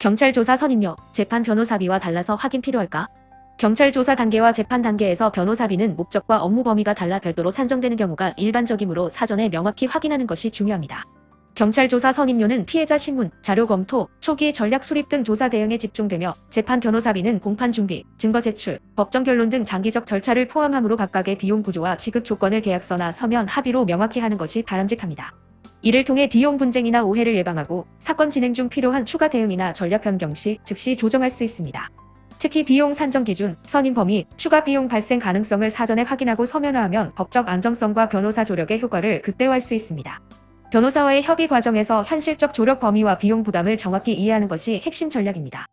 경찰 조사 선임료, 재판 변호사비와 달라서 확인 필요할까? 경찰 조사 단계와 재판 단계에서 변호사비는 목적과 업무 범위가 달라 별도로 산정되는 경우가 일반적이므로 사전에 명확히 확인하는 것이 중요합니다. 경찰 조사 선임료는 피해자 신문, 자료 검토, 초기 전략 수립 등 조사 대응에 집중되며 재판 변호사비는 공판 준비, 증거 제출, 법정 결론 등 장기적 절차를 포함하므로 각각의 비용 구조와 지급 조건을 계약서나 서면 합의로 명확히 하는 것이 바람직합니다. 이를 통해 비용 분쟁이나 오해를 예방하고 사건 진행 중 필요한 추가 대응이나 전략 변경 시 즉시 조정할 수 있습니다. 특히 비용 산정 기준, 선임 범위, 추가 비용 발생 가능성을 사전에 확인하고 서면화하면 법적 안정성과 변호사 조력의 효과를 극대화할 수 있습니다. 변호사와의 협의 과정에서 현실적 조력 범위와 비용 부담을 정확히 이해하는 것이 핵심 전략입니다.